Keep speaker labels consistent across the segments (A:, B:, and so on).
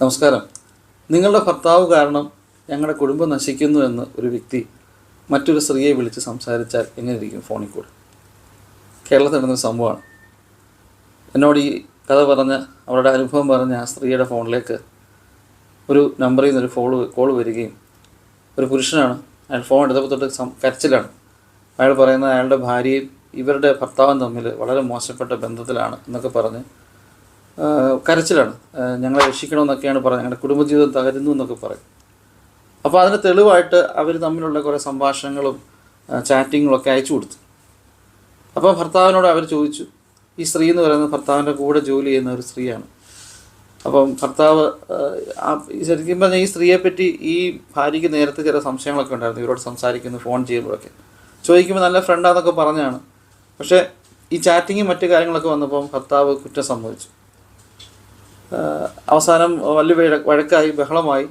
A: നമസ്കാരം. നിങ്ങളുടെ ഭർത്താവ് കാരണം ഞങ്ങളുടെ കുടുംബം നശിക്കുന്നു എന്ന് ഒരു വ്യക്തി മറ്റൊരു സ്ത്രീയെ വിളിച്ച് സംസാരിച്ചാൽ എങ്ങനെ ഇരിക്കും ഫോണിൽ കൂടെ? കേരളത്തിൽ നടന്നൊരു സംഭവമാണ്. എന്നോട് ഈ കഥ പറഞ്ഞ് അവരുടെ അനുഭവം പറഞ്ഞ് ആ സ്ത്രീയുടെ ഫോണിലേക്ക് ഒരു നമ്പറിൽ നിന്നൊരു ഫോൾ കോൾ വരികയും ഒരു പുരുഷനാണ് അയാൾ ഫോൺ എടുത്തപ്പോൾ തൊട്ട് സം കരച്ചിലാണ്. അയാൾ പറയുന്നത് അയാളുടെ ഭാര്യയും ഇവരുടെ ഭർത്താവും തമ്മിൽ വളരെ മോശപ്പെട്ട ബന്ധത്തിലാണ് എന്നൊക്കെ പറഞ്ഞ് കരച്ചിലാണ്. ഞങ്ങളെ രക്ഷിക്കണമെന്നൊക്കെയാണ് പറയുന്നത് ഞങ്ങളുടെ കുടുംബജീവിതം തകരുന്നു എന്നൊക്കെ പറയും. അപ്പോൾ അതിന് തെളിവായിട്ട് അവർ തമ്മിലുള്ള കുറേ സംഭാഷണങ്ങളും ചാറ്റിങ്ങുകളൊക്കെ അയച്ചു കൊടുത്തു. അപ്പോൾ ഭർത്താവിനോട് അവർ ചോദിച്ചു ഈ സ്ത്രീ എന്ന് പറയുന്നത് ഭർത്താവിന്റെ കൂടെ ജോലി ചെയ്യുന്ന ഒരു സ്ത്രീയാണ്. അപ്പം ഭർത്താവ് ശരിക്കും പറഞ്ഞാൽ ഈ സ്ത്രീയെ പറ്റി ഈ ഭാര്യയ്ക്ക് നേരത്തെ ചില സംശയങ്ങളൊക്കെ ഉണ്ടായിരുന്നു. ഇവരോട് സംസാരിക്കുന്നു ഫോൺ ചെയ്യുമ്പോഴൊക്കെ. ചോദിക്കുമ്പോൾ നല്ല ഫ്രണ്ടാന്നൊക്കെ പറഞ്ഞാണ്. പക്ഷേ ഈ ചാറ്റിങ്ങും മറ്റു കാര്യങ്ങളൊക്കെ വന്നപ്പം ഭർത്താവ് കുറ്റം ആ, അവസാനം വലിയ വഴ- വഴക്കായി ബഹളമായി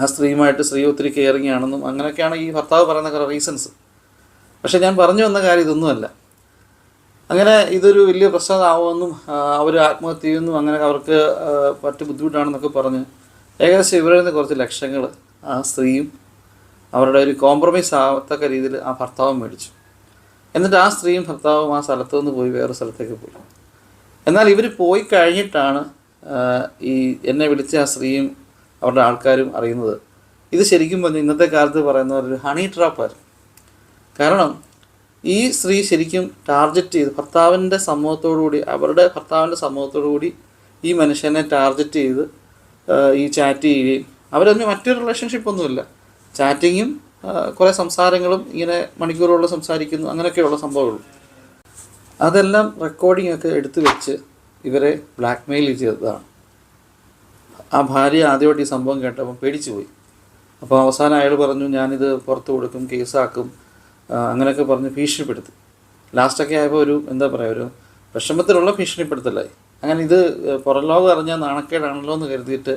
A: ആ സ്ത്രീയുമായിട്ട് സ്ത്രീ ഒത്തിരി കെയറിങ് അങ്ങനെയൊക്കെയാണ് ഈ ഭർത്താവ് പറയുന്ന കുറേ റീസൺസ്. പക്ഷെ ഞാൻ പറഞ്ഞു വന്ന കാര്യം ഇതൊന്നുമല്ല. അങ്ങനെ ഇതൊരു വലിയ പ്രശ്നമാവുമെന്നും അവർ ആത്മഹത്യ ചെയ്യുമെന്നും അങ്ങനെ അവർക്ക് മറ്റു ബുദ്ധിമുട്ടാണെന്നൊക്കെ പറഞ്ഞ് ഏകദേശം ഇവരിൽ നിന്ന് കുറച്ച് ലക്ഷങ്ങൾ ആ സ്ത്രീയും അവരുടെ ഒരു കോംപ്രമൈസ് ആവത്തക്ക രീതിയിൽ ആ ഭർത്താവും മേടിച്ചു. എന്നിട്ട് ആ സ്ത്രീയും ഭർത്താവും ആ സ്ഥലത്തു നിന്ന് പോയി വേറെ സ്ഥലത്തേക്ക് പോയി. എന്നാൽ ഇവർ പോയി കഴിഞ്ഞിട്ടാണ് ഈ എന്നെ വിളിച്ച ആ സ്ത്രീയും അവരുടെ ആൾക്കാരും അറിയുന്നത്. ഇത് ശരിക്കും പറഞ്ഞാൽ ഇന്നത്തെ കാലത്ത് പറയുന്ന ഒരു ഹണി ട്രാപ്പായിരുന്നു കാരണം ഈ സ്ത്രീ ശരിക്കും ടാർഗറ്റ് ചെയ്ത് ഭർത്താവിന്റെ കൂടി അവരുടെ ഭർത്താവിന്റെ കൂടി ഈ മനുഷ്യനെ ടാർഗറ്റ് ചെയ്ത് ഈ ചാറ്റ് ചെയ്യുകയും അവരൊന്നും മറ്റൊരു റിലേഷൻഷിപ്പ് ഒന്നുമില്ല. ചാറ്റിങ്ങും കുറേ സംസാരങ്ങളും ഇങ്ങനെ മണിക്കൂറുകൾ സംസാരിക്കുന്നു അങ്ങനെയൊക്കെയുള്ള സംഭവങ്ങളും അതെല്ലാം റെക്കോർഡിംഗ് ഒക്കെ എടുത്തു വെച്ച് ഇവരെ ബ്ലാക്ക് മെയിൽ ചെയ്തതാണ്. ആ ഭാര്യ ആദ്യമായിട്ട് ഈ സംഭവം കേട്ടപ്പോൾ പേടിച്ചു പോയി അപ്പോൾ അവസാനം അയാൾ പറഞ്ഞു ഞാനിത് പുറത്ത് കൊടുക്കും കേസാക്കും അങ്ങനെയൊക്കെ പറഞ്ഞ് ഭീഷണിപ്പെടുത്തി. ലാസ്റ്റൊക്കെ ആയപ്പോൾ ഒരു എന്താ പറയുക ഒരു വിഷമത്തിലുള്ള ഭീഷണിപ്പെടുത്തലായി. അങ്ങനെ ഇത് പുറം ലോകം അറിഞ്ഞാൽ നാണക്കേടാണല്ലോ എന്ന് കരുതിയിട്ട്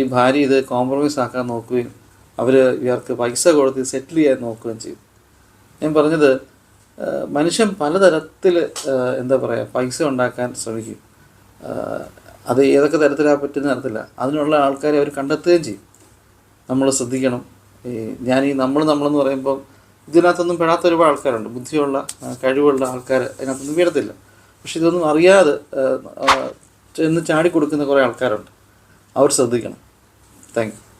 A: ഈ ഭാര്യ ഇത് കോംപ്രമൈസ് ആക്കാൻ നോക്കുകയും അവർ ഇവർക്ക് പൈസ കൊടുത്ത് സെറ്റിൽ ചെയ്യാൻ നോക്കുകയും ചെയ്തു. ഞാൻ പറഞ്ഞത് മനുഷ്യൻ പലതരത്തിൽ എന്താ പറയുക പൈസ ഉണ്ടാക്കാൻ ശ്രമിക്കും. അത് ഏതൊക്കെ തരത്തിലാണ് പറ്റുന്ന തരത്തില്ല അതിനുള്ള ആൾക്കാരെ അവർ കണ്ടെത്തുകയും ചെയ്യും. നമ്മൾ ശ്രദ്ധിക്കണം. ഈ ഞാൻ ഈ നമ്മൾ നമ്മളെന്ന് പറയുമ്പോൾ ഇതിനകത്തൊന്നും പെടാത്ത ഒരുപാട് ആൾക്കാരുണ്ട്. ബുദ്ധിയുള്ള കഴിവുള്ള ആൾക്കാർ അതിനകത്തൊന്നും വീഴത്തില്ല. പക്ഷെ ഇതൊന്നും അറിയാതെ ചെന്ന് ചാടി കൊടുക്കുന്ന കുറേ ആൾക്കാരുണ്ട്. അവർ ശ്രദ്ധിക്കണം. Thank you.